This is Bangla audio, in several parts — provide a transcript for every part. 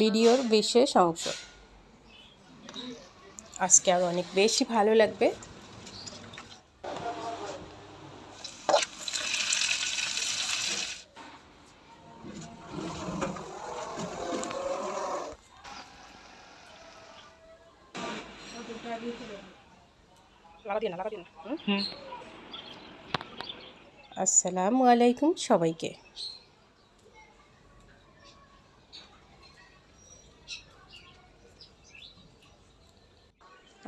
ভিডিওর বিশেষ অংশ। আজকে আরও অনেক বেশি ভালো লাগবে। আসসালামু আলাইকুম সবাইকে।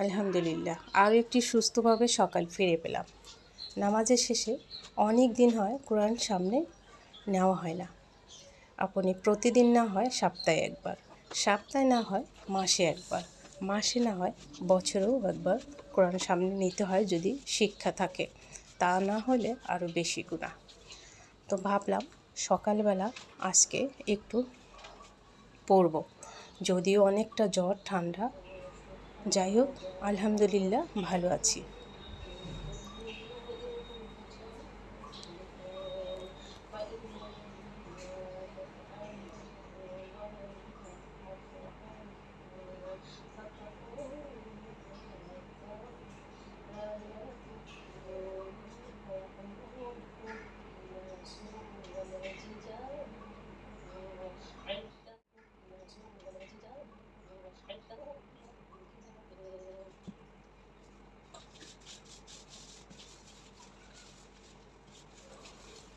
আলহামদুলিল্লাহ আরও একটি সুস্থভাবে সকাল ফিরে পেলাম। নামাজের শেষে অনেক দিন হয় কোরআন সামনে নেওয়া হয় না। আপনি প্রতিদিন না হয় সপ্তাহে একবার, সপ্তাহে না হয় মাসে একবার, মাসে না হয় বছরেও একবার কোরআন সামনে নিতে হয় যদি শিক্ষা থাকে, তা না হলে আরও বেশি গুণা তো ভাবলাম সকালবেলা আজকে একটু পড়ব, যদিও অনেকটা জ্বর, ঠান্ডা যাই হোক আলহামদুলিল্লাহ ভালো আছি।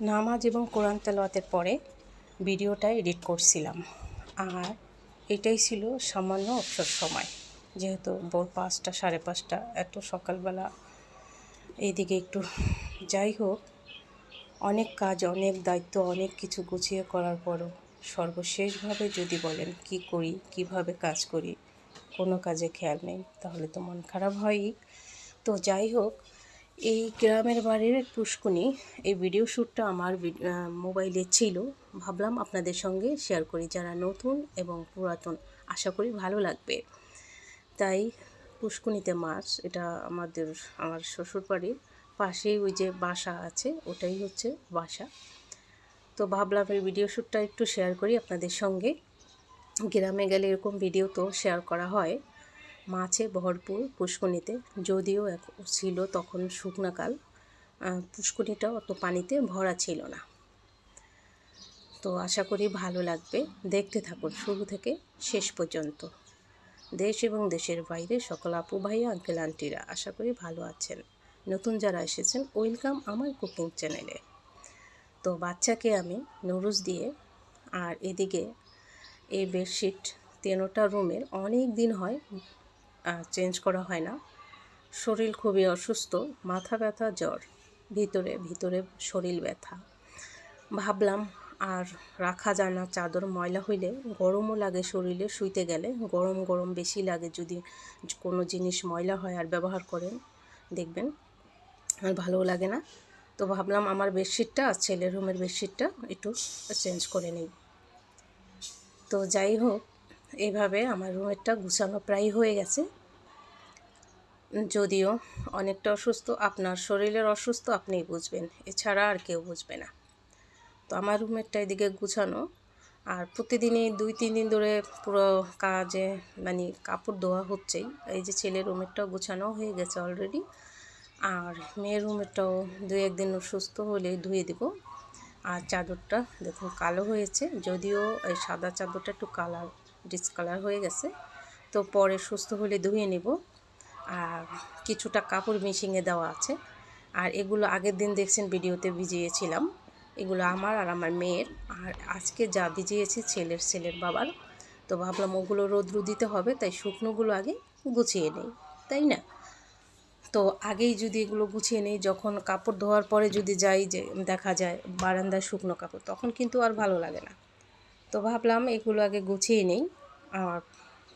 নামাজ এবং কোরআন তেলাওয়াতের পরে ভিডিওটা এডিট করছিলাম। আর এটাই ছিল সামান্য অবসর সময়। যেহেতু ভোর পাঁচটা, সাড়ে পাঁচটা, এত সকালবেলা এইদিকে একটু যাই হোক, অনেক কাজ, অনেক দায়িত্ব, অনেক কিছু গুছিয়ে করার পরও সর্বশেষভাবে যদি বলেন কি করি, কীভাবে কাজ করি, কোনো কাজে খেয়াল নেই, তাহলে তো মন খারাপ হয়ই। তো যাই হোক এই গ্রামের বাড়ির পুষ্কুনি এই ভিডিও শ্যুটটা আমার মোবাইলে ছিল। ভাবলাম আপনাদের সঙ্গে শেয়ার করি যারা নতুন এবং পুরাতন। আশা করি ভালো লাগবে। তাই পুষ্কুনিতে মাছ, এটা আমাদের, আমার শ্বশুর বাড়ির পাশেই ওই যে বাসা আছে, ওটাই হচ্ছে বাসা। তো ভাবলাম এই ভিডিও শ্যুটটা একটু শেয়ার করি আপনাদের সঙ্গে। গ্রামে গেলে এরকম ভিডিও তো শেয়ার করা হয়। মাছে ভরপুর পুষ্কনিতে যদিও ছিল তখন শুকনাকাল আহ, পুষ্কনিটাও অত পানিতে ভরা ছিল না। তো আশা করি ভালো লাগবে। দেখতে থাকুন শুরু থেকে শেষ পর্যন্ত। দেশ এবং দেশের বাইরে সকল আপু ভাইয়া আঙ্কেল আন্টিরা আশা করি ভালো আছেন। নতুন যারা এসেছেন ওয়েলকাম আমার কুকিং চ্যানেলে তো বাচ্চাকে আমি নুডলস দিয়ে আর এদিকে এই বেডশিট তেনোটা রুমের অনেক দিন হয় চেঞ্জ করা হয় না। শরীর খুবই অসুস্থ, মাথা ব্যথা, জ্বর, ভিতরে ভিতরে শরীর ব্যথা। ভাবলাম আর রাখা যায় না, চাদর ময়লা হইলে গরমও লাগে শরীরে, শুইতে গেলে গরম গরম বেশি লাগে যদি কোনো জিনিস ময়লা হয় আর ব্যবহার করেন, দেখবেন আর ভালোও লাগে না। তো ভাবলাম আমার বেডশিটটা আর ছেলের রুমের বেডশিটটা একটু চেঞ্জ করে নিই। তো যাই হোক এইভাবে আমার রুমেরটা গুছানো প্রায় হয়ে গেছে। যদিও অনেকটা অসুস্থ, আপনার শরীরের অসুস্থ আপনিই বুঝবেন, এছাড়া আর কেউ বুঝবে না। তো আমার রুমেরটা এদিকে গুছানো, আর প্রতিদিনই দুই, তিন দিন ধরে পুরো কাজে মানে কাপড় ধোয়া হচ্ছেই। এই যে ছেলের রুমেরটাও গুছানো হয়ে গেছে অলরেডি আর মেয়ের রুমেরটাও দুই একদিন সুস্থ হলে ধুয়ে দেব। আর চাদরটা দেখুন কালো হয়েছে, যদিও এই সাদা চাদরটা একটু কালার ডিসকালার হয়ে গেছে। তো পরে সুস্থ হলে ধুয়ে নেব। আর কিছুটা কাপড় মিশিংয়ে দেওয়া আছে। আর এগুলো আগের দিন দেখছেন ভিডিওতে ভিজিয়েছিলাম। এগুলো আমার আর আমার মেয়ের। আর আজকে যা ভিজিয়েছি ছেলের ছেলের বাবার। তো ভাবলাম ওগুলো রোদ্রু দিতে হবে, তাই শুকনোগুলো আগে গুছিয়ে নেই, তাই না? তো আগেই যদি এগুলো গুছিয়ে নেই, যখন কাপড় ধোয়ার পরে যদি যাই যে দেখা যায় বারান্দায় শুকনো কাপড়, তখন কিন্তু আর ভালো লাগে না। তো ভাবলাম এগুলো আগে গুছিয়ে নেই আর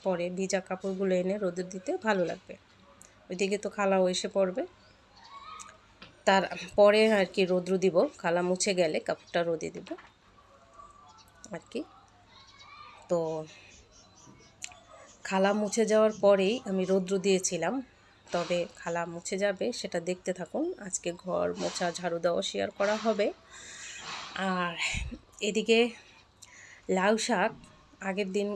পরে ভিজা কাপড়গুলো এনে রোদে দিতে ভালো লাগবে। ওইদিকে তো খালাও এসে পড়বে। তার পরে আর কি রোদ্রু দিব। খালা মুছে গেলে কাপড়টা রোদে দিব। আর কি। তো খালা মুছে যাওয়ার পরেই আমি রৌদ্র দিয়েছিলাম। তবে খালা মুছে যাবে সেটা দেখতে থাকুন। আজকে ঘর মোছা ঝাড়ু দেওয়া শেয়ার করা হবে। আর এদিকে লাউ শাক আগের দিন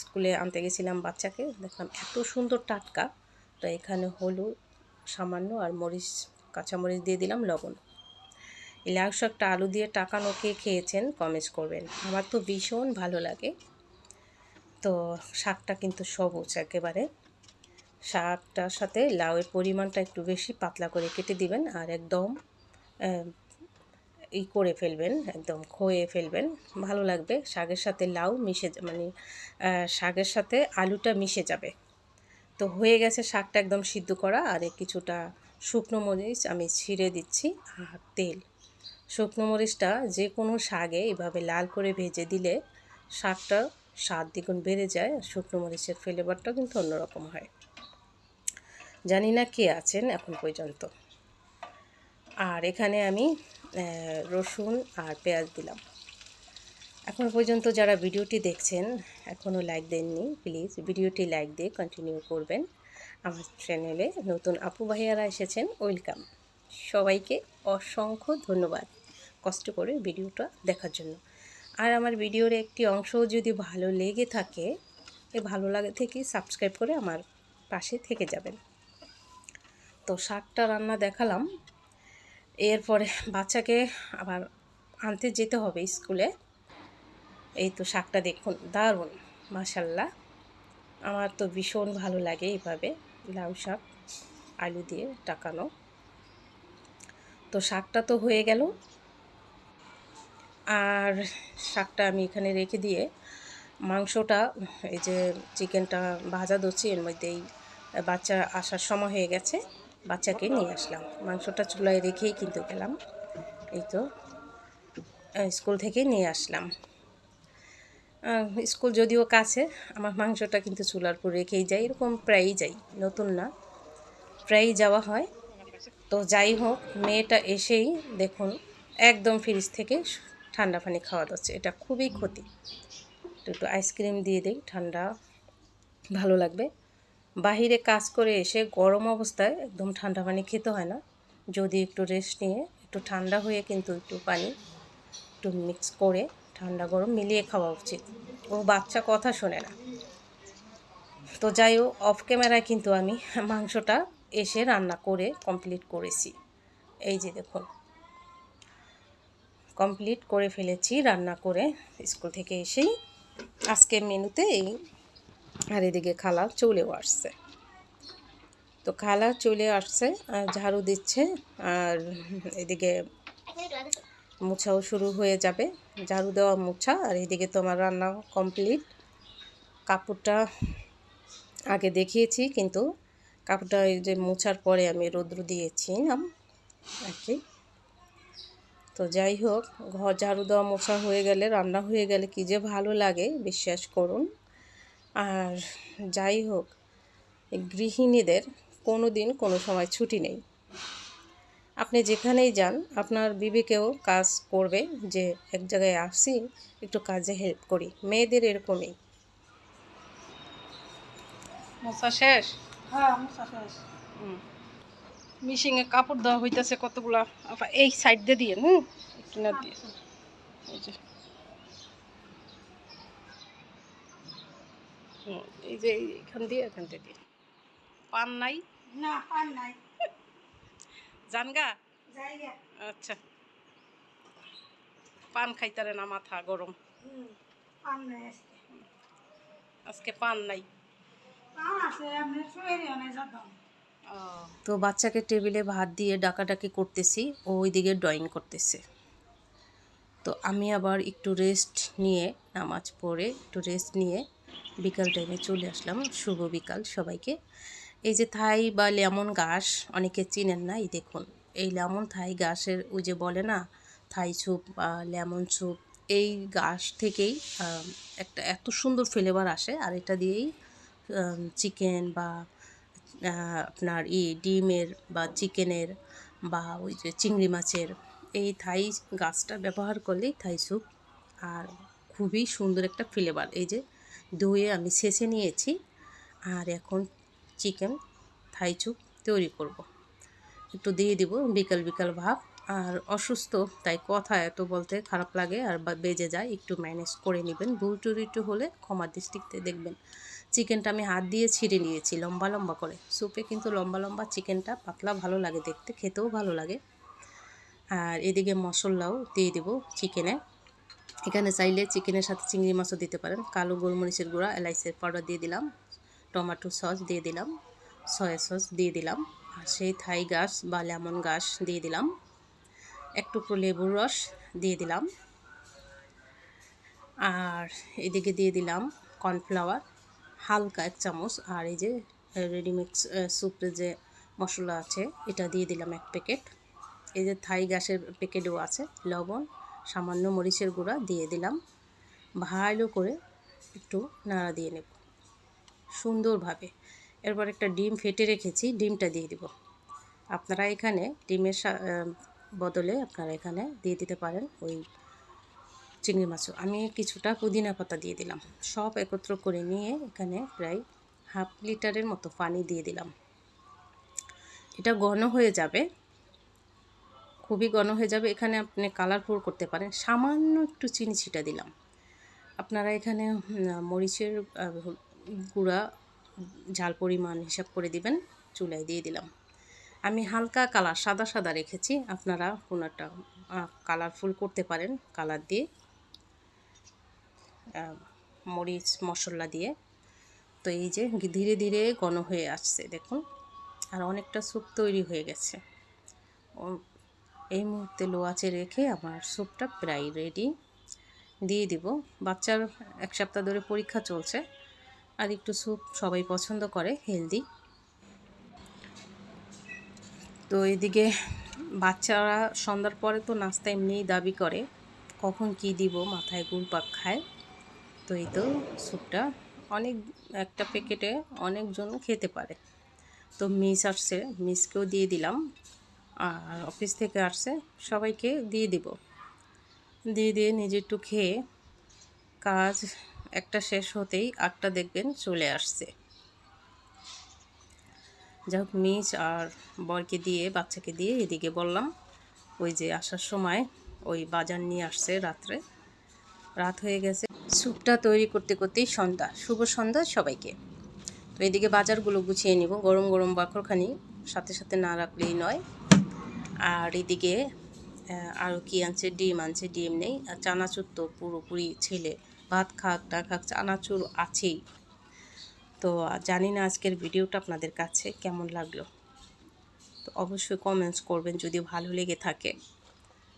স্কুলে আনতে গেছিলাম বাচ্চাকে। দেখলাম এত সুন্দর টাটকা। তো এখানে হলুদ সামান্য আর মরিচ, কাঁচামরিচ দিয়ে দিলাম লবণ। এই লাউ শাকটা আলু দিয়ে টাকানো কে খেয়েছেন কমেন্টস করবেন। আমার তো ভীষণ ভালো লাগে। তো শাকটা কিন্তু সবুজ একেবারে। শাকটার সাথে লাউয়ের পরিমাণটা একটু বেশি পাতলা করে কেটে দিবেন আর একদম ই করে ফেলবেন, একদম খয়ে ফেলবেন। ভালো লাগবে, শাকের সাথে লাউ মিশে মানে শাকের সাথে আলুটা মিশে যাবে। তো হয়ে গেছে শাকটা একদম সিদ্ধ করা, আর কিছুটা শুকনো মরিচ আমি ছিঁড়ে দিচ্ছি, আর তেল। শুকনো মরিচটা যে কোনো শাকে এভাবে লাল করে ভেজে দিলে শাকটা স্বাদ দ্বিগুণ বেড়ে যায়, আর শুকনো মরিচের ফ্লেভারটা কিন্তু অন্যরকম হয়। জানি না কে আছেন এখন পর্যন্ত। আর এখানে আমি রসুন আর পেঁয়াজ দিলাম। এখন পর্যন্ত যারা ভিডিওটি দেখছেন এখনও লাইক দেননি প্লিজ ভিডিওটি লাইক দিয়ে কন্টিনিউ করবেন। আমার চ্যানেলে নতুন আপু ভাইয়ারা এসেছেন ওয়েলকাম সবাইকে অসংখ্য ধন্যবাদ কষ্ট করে ভিডিওটা দেখার জন্য। আর আমার ভিডিওর একটি অংশ যদি ভালো লেগে থাকে, এ ভালো লাগে থেকে সাবস্ক্রাইব করে আমার পাশে থেকে যাবেন। তো শাকটা রান্না দেখালাম এরপরে বাচ্চাকে আবার আনতে যেতে হবে স্কুলে। এই তো শাকটা দেখুন, দারুণ মাশাল্লাহ আমার তো ভীষণ ভালো লাগে এইভাবে লাউ শাক, আলু দিয়ে টাকানো। তো শাকটা তো হয়ে গেল। আর শাকটা আমি এখানে রেখে দিয়ে মাংসটা, এই যে চিকেনটা ভাজা দচ্ছি এর মধ্যেই বাচ্চা আসার সময় হয়ে গেছে। বাচ্চাকে নিয়ে আসলাম। মাংসটা চুলায় রেখেই কিন্তু গেলাম। এই তো স্কুল থেকে নিয়ে আসলাম। স্কুল যদিও কাছে, আমার মাংসটা কিন্তু চুলার উপর রেখেই যাই এরকম প্রায়ই যাই, নতুন না। প্রায়ই যাওয়া হয়। তো যাই হোক, মেয়েটা এসেই দেখুন, একদম ফ্রিজ থেকে ঠান্ডা পানি খাওয়া যাচ্ছে। এটা খুবই ক্ষতি। একটু আইসক্রিম দিয়ে দিই, ঠান্ডা, ভালো লাগবে। বাহিরে কাজ করে এসে গরম অবস্থায় একদম ঠান্ডা পানি খেতে হয় না। যদি একটু রেস্ট নিয়ে, একটু ঠান্ডা হয়ে কিন্তু একটু পানি, একটু মিক্স করে ঠান্ডা গরম মিলিয়ে খাওয়া উচিত। ও বাচ্চা কথা শোনে না। তো যাই হোক অফ ক্যামেরায় কিন্তু আমি মাংসটা এসে রান্না করে কমপ্লিট করেছি। এই যে দেখুন। কমপ্লিট করে ফেলেছি, রান্না করে স্কুল থেকে এসেই। আজকের মেনুতে এই আর এদিকে খালা চলেও আসছে। তো খালা চলে আসছে, আর ঝাড়ু দিচ্ছে, আর এদিকে মোছাও শুরু হয়ে যাবে। ঝাড়ু দেওয়া মোছা, আর এদিকে তোমার রান্না কমপ্লিট। কাপড়টা আগে দেখিয়েছি, কিন্তু কাপড়টা এই যে মোছার পরে আমি রৌদ্র দিয়েছি নাম আর কি। তো যাই হোক ঘর ঝাড়ু দেওয়া মোছা হয়ে গেলে, রান্না হয়ে গেলে কি যে ভালো লাগে, বিশ্বাস করুন। আর যাই হোক গৃহিণীদের কোনো দিন কোনো সময় ছুটি নেই। আপনি যেখানেই যান আপনার বিবেকেও কাজ করবে যে এক জায়গায় আসছি একটু কাজে হেল্প করি। মেয়েদের এরকমই। মোছা শেষ? হ্যাঁ শেষ। মিশিংয়ে কাপড় দেওয়া হইতেছে কতগুলা? এই সাইড দিয়ে দিয়ে হুম? একটু না দিয়ে। এই যে এই এখান দিয়ে এখান থেকে। দিয়ে পান নাই? না পান নাই। জানগা আচ্ছা। পান খাইতারে না মাথা গরম। আজকে। পান নাই। তো বাচ্চাকে টেবিলে ভাত দিয়ে ডাকাডাকি করতেছি ও ওইদিকে ড্রয়িং করতেছে। তো আমি আবার একটু রেস্ট নিয়ে নামাজ পড়ে একটু রেস্ট নিয়ে বিকাল টাইমে চলে আসলাম। শুভ বিকাল সবাইকে। এই যে থাই বা লেমন ঘাস অনেকে চিনেন না, এই দেখুন। এই লেমন থাই ঘাসের ওই যে বলে না, থাই স্যুপ বা লেমন স্যুপ, এই ঘাস থেকেই একটা এত সুন্দর ফ্লেভার আসে। আর এটা দিয়েই চিকেন বা আপনার ই ডিমের বা চিকেনের বা ওই যে চিংড়ি মাছের, এই থাই গাছটা ব্যবহার করলেই থাই স্যুপ আর খুবই সুন্দর একটা ফ্লেভার এই যে ধুয়ে আমি ছেঁচে নিয়েছি আর এখন চিকেন থাই স্যুপ তৈরি করব। একটু দিয়ে দিব বিকাল বিকাল ভাব আর অসুস্থ, তাই কথা এত বলতে খারাপ লাগে আর বেজে যায়, একটু ম্যানেজ করে নেবেন। ভুল টুরি একটু হলে ক্ষমার দৃষ্টিতে দেখবেন। চিকেনটা আমি হাত দিয়ে ছিঁড়ে নিয়েছি লম্বা লম্বা করে। স্যুপে কিন্তু লম্বা লম্বা চিকেনটা পাতলা ভালো লাগে দেখতে, খেতেও ভালো লাগে। আর এদিকে মশলাও দিয়ে দেবো চিকেনে। এখানে চাইলে চিকেনের সাথে চিংড়ি মাছও দিতে পারেন। কালো গোলমরিচের গুঁড়া, এলাইচের পাউডার দিয়ে দিলাম, টমেটো সস দিয়ে দিলাম, সয়া সস দিয়ে দিলাম, আর সেই থাই গাছ বা লেমন গাছ দিয়ে দিলাম। এক টুকরো লেবুর রস দিয়ে দিলাম। আর এদিকে দিয়ে দিলাম কর্নফ্লাওয়ার, হালকা এক চামচ, আর এই যে রেডিমিক্স স্যুপের যে মশলা আছে, এটা দিয়ে দিলাম এক প্যাকেট। এই যে থাই গাছের প্যাকেটও আছে, লবণ সামান্য মরিচের গুঁড়া দিয়ে দিলাম। ভালো করে একটু নাড়া দিয়ে নেব। সুন্দরভাবে। এরপর একটা ডিম ফেটে রেখেছি, ডিমটা দিয়ে দিব। আপনারা এখানে ডিমের বদলে আপনারা এখানে দিয়ে দিতে পারেন ওই চিংড়ি মাছও। আমি কিছুটা পুদিনা পাতা দিয়ে দিলাম। সব একত্র করে নিয়ে এখানে প্রায় হাফ লিটারের মতো পানি দিয়ে দিলাম। এটা ঘন হয়ে যাবে। খুবই ঘন হয়ে যাবে। এখানে আপনি কালারফুল করতে পারেন। সামান্য একটু চিনি ছিটা দিলাম। আপনারা এখানে মরিচের গুঁড়া ঝাল পরিমাণ হিসাব করে দিবেন। চুলায় দিয়ে দিলাম। আমি হালকা কালার সাদা সাদা রেখেছি। আপনারা কোনোটা কালারফুল করতে পারেন কালার দিয়ে। মরিচ, মশলা দিয়ে। তো এই যে ধীরে ধীরে ঘন হয়ে আসছে, দেখুন। আর অনেকটা স্যুপ তৈরি হয়ে গেছে। এই মুহূর্তে লো আঁচে রেখে আমার স্যুপটা প্রায় রেডি দিয়ে দিব। বাচ্চার এক সপ্তাহ ধরে পরীক্ষা চলছে, আর একটু স্যুপ সবাই পছন্দ করে হেলদি তো এদিকে বাচ্চারা সন্ধ্যার পরে তো নাস্তা এমনিই দাবি করে, কখন কি দিব, মাথায় গুড়পাক খায়। তো এই তো স্যুপটা অনেক, একটা প্যাকেটে অনেকজন খেতে পারে। তো মিস আসছে মিসকেও দিয়ে দিলাম। আর অফিস থেকে আসছে, সবাইকে দিয়ে দিব। দিয়ে দিয়ে নিজে একটু খেয়ে কাজ একটা শেষ হতেই আটটা দেখবেন চলে আসছে। যাই হোক, মিস আর বরকে দিয়ে, বাচ্চাকে দিয়ে এদিকে বললাম, ওই যে আসার সময় ওই বাজার নিয়ে আসছে রাত্রে। রাত হয়ে গেছে। স্যুপটা তৈরি করতে করতেই সন্ধ্যা, শুভ সন্ধ্যা সবাইকে। তো এদিকে বাজারগুলো গুছিয়ে নিব, গরম গরম বাকরখানি, সাথে সাথে না রাখলেই নয়। আর এদিকে আরও কি আনছে? ডিম আনছে, ডিম নেই। আর চানাচুর তো পুরোপুরি ছেলে। ভাত খাক, না খাক, চানাচুর আছেই। তো জানি না আজকের ভিডিওটা আপনাদের কাছে কেমন লাগল। তো অবশ্যই কমেন্টস করবেন, যদি ভালো লেগে থাকে।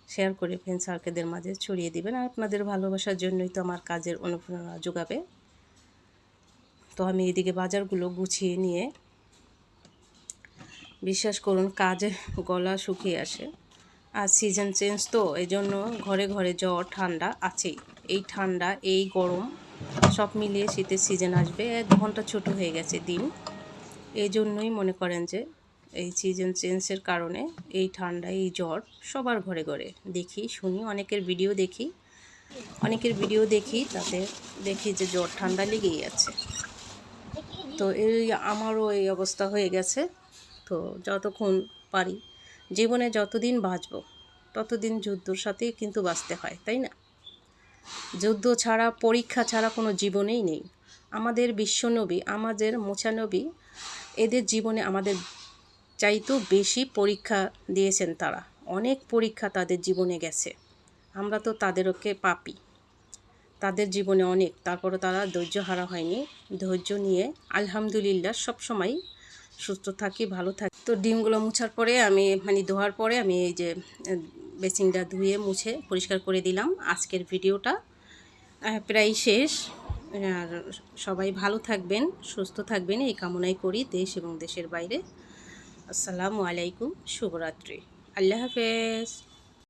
শেয়ার করে ফ্রেন্ড সার্কেলদের মাঝে ছড়িয়ে দিবেন। আর আপনাদের ভালোবাসার জন্যই তো আমার কাজের অনুপ্রেরণা যোগাবে। তো আমি এদিকে বাজারগুলো গুছিয়ে নিয়ে বিশ্বাস করুন, কাজে গলা শুকিয়ে আসে। আর সিজন চেঞ্জ তো এই জন্য ঘরে ঘরে জ্বর, ঠান্ডা আছেই। এই ঠান্ডা, এই গরম সব মিলিয়ে শীতের সিজন আসবে। এক ঘণ্টা ছোট হয়ে গেছে দিন। এই জন্যই মনে করেন যে এই সিজন চেঞ্জের কারণে এই ঠান্ডা, এই জ্বর সবার ঘরে ঘরে। দেখি, শুনি, অনেকের ভিডিও দেখি। অনেকের ভিডিও দেখি তাতে দেখি যে জ্বর, ঠান্ডা লেগেই আছে। তো এই আমারও এই অবস্থা হয়ে গেছে। তো যতক্ষণ পারি, জীবনে যতদিন বাঁচব, ততদিন যুদ্ধর সাথেই কিন্তু বাঁচতে হয়, তাই না? যুদ্ধ ছাড়া, পরীক্ষা ছাড়া কোনো জীবনেই নেই। আমাদের বিশ্বনবী আমাদের মোছানবী এদের জীবনে আমাদের চাইতেও বেশি পরীক্ষা দিয়েছেন তারা। অনেক পরীক্ষা তাদের জীবনে গেছে। আমরা তো তাদেরকে পাপি। তাদের জীবনে অনেক। তারপরে তারা ধৈর্য হারা হয়নি। ধৈর্য নিয়ে আলহামদুলিল্লাহ সবসময় সুস্থ থাকি, ভালো থাকি। তো ডিমগুলো মুছার পরে আমি মানে ধোয়ার পরে আমি এই যে বেসিংটা ধুয়ে মুছে পরিষ্কার করে দিলাম আজকের ভিডিওটা। প্রায় শেষ। আর সবাই ভালো থাকবেন, সুস্থ থাকবেন। এই কামনাই করি দেশ এবং দেশের বাইরে। আসসালামু আলাইকুম, শুভরাত্রি। আল্লাহ হাফেজ।